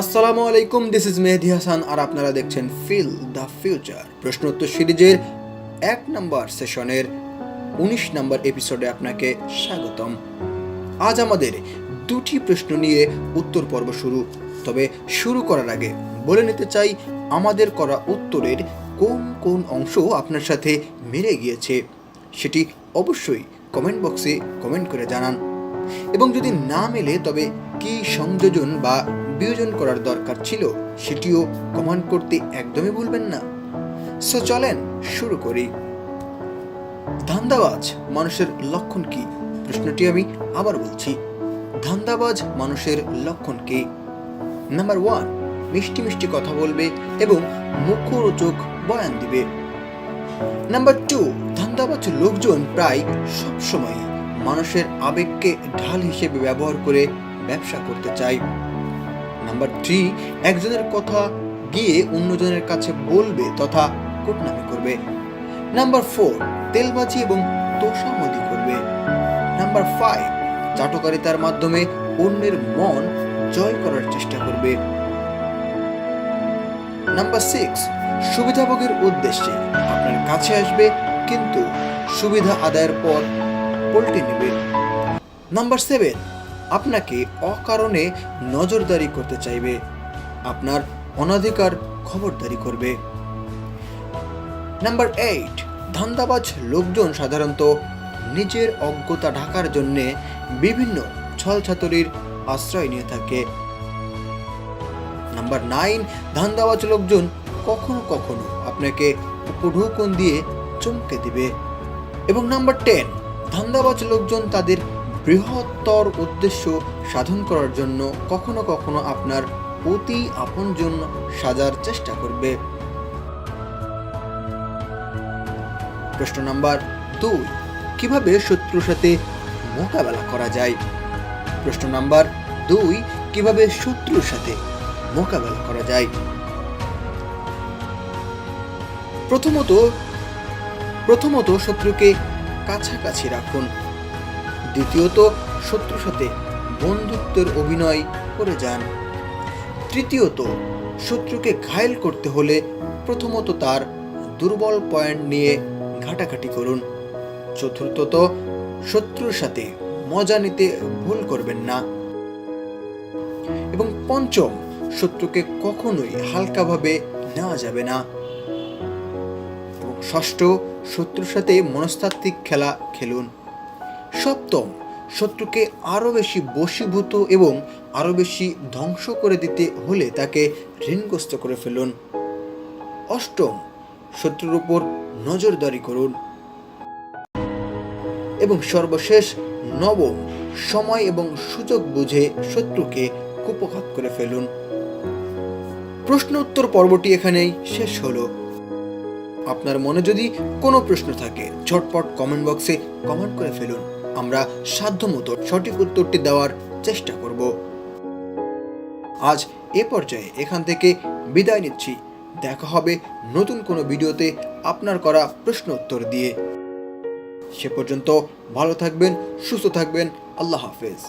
আসসালামু আলাইকুম this is Mehedi Hasan আর আপনারা দেখছেন ফিল দ্য ফিউচার প্রশ্নোত্তর সিরিজের এক নম্বর সেশনের উনিশ নম্বর এপিসোডে আপনাকে স্বাগতম। আজ আমাদের দুটি প্রশ্ন নিয়ে উত্তর পর্ব শুরু। তবে শুরু করার আগে বলে নিতে চাই, আমাদের করা উত্তরের কোন কোন অংশ আপনার সাথে মেরে গিয়েছে, সেটি অবশ্যই কমেন্ট বক্সে কমেন্ট করে জানান। এবং যদি না মেলে, তবে কি সংযোজন বা বিয়োজন করার দরকার ছিল, সেটিও কমেন্ট করতে একদমই ভুলবেন না। সো চলেন শুরু করি। ধান্দাবাজ মানুষের লক্ষণ কি? প্রশ্নটি আমি আবার বলছি। ধান্দাবাজ মানুষের লক্ষণ কি? নাম্বার ওয়ান, মিষ্টি মিষ্টি কথা বলবে এবং মুখরোচক বয়ান দিবে। নাম্বার টু, ধান্দাবাজ লোকজন প্রায় সবসময় মানুষের আবেগকে ঢাল হিসেবে ব্যবহার করে ব্যবসা করতে চায়। নাম্বার থ্রি একজনের কথা গিয়ে অন্যজনের কাছে বলবে তথা কুটনামি করবে। নাম্বার ফোর তেলবাজি এবং তোষামদি করবে। নাম্বার ফাইভ চাটকারিতার মাধ্যমে অন্যের মন জয় করার চেষ্টা করবে। নাম্বার সিক্স সুবিধাভোগের উদ্দেশ্যে আপনার কাছে আসবে, কিন্তু সুবিধা আদায়ের পর পল্টে নেবে। নাম্বার সেভেন আপনাকে অকারণে নজরদারি করতে চাইবে। আপনার অনাধিকার খবরদারি করবে। নাম্বার এইট, ধান্দাবাজ লোকজন সাধারণত নিজের অজ্ঞতা ঢাকার জন্যে বিভিন্ন ছলছাতরির আশ্রয় নিয়ে থাকে। নাম্বার নাইন, ধান্দাবাজ লোকজন কখনো কখনো আপনাকে উপঢৌকন দিয়ে চমকে দিবে। এবং নাম্বার টেন, ধান্দাবাজ লোকজন তাদের বৃহত্তর উদ্দেশ্য সাধন করার জন্য কখনো কখনো আপনার অতি আপনজন সাজার চেষ্টা করবে। প্রশ্ন নাম্বার দুই, কীভাবে শত্রুর সাথে মোকাবেলা করা যায়? প্রশ্ন নাম্বার দুই, কীভাবে শত্রুর সাথে মোকাবেলা করা যায়? প্রথমত প্রথমত শত্রুকে কাছাকাছি রাখুন। দ্বিতীয়ত শত্রুর সাথে বন্ধুত্বের অভিনয় করে যান। তৃতীয়ত শত্রুকে ঘায়েল করতে হলে প্রথমত তার দুর্বল পয়েন্ট নিয়ে ঘাটাঘাটি করুন। চতুর্থত শত্রুর সাথে মজা নিতে ভুল করবেন না। এবং পঞ্চম, শত্রুকে কখনোই হালকাভাবে নেওয়া যাবে না। ষষ্ঠ, শত্রুর সাথে মনস্তাত্ত্বিক খেলা খেলুন। সপ্তম, শত্রুকে আরও বেশি বশীভূত এবং আরও বেশি ধ্বংস করে দিতে হলে তাকে ঋণগ্রস্ত করে ফেলুন। অষ্টম, শত্রুর উপর নজরদারি করুন। এবং সর্বশেষ, নবম, সময় এবং সুযোগ বুঝে শত্রুকে কুপঘাত করে ফেলুন। প্রশ্ন উত্তর পর্বটি এখানেই শেষ হলো। আপনার মনে যদি কোনো প্রশ্ন থাকে, ঝটপট কমেন্ট বক্সে কমেন্ট করে ফেলুন। আমরা সাধ্যমতো সঠিক উত্তরটি দেওয়ার চেষ্টা করব। আজ এ পর্যায়ে এখান থেকে বিদায় নিচ্ছি। দেখা হবে নতুন কোনো ভিডিওতে আপনার করা প্রশ্ন উত্তর দিয়ে। সে পর্যন্ত ভালো থাকবেন, সুস্থ থাকবেন, আল্লাহ হাফেজ।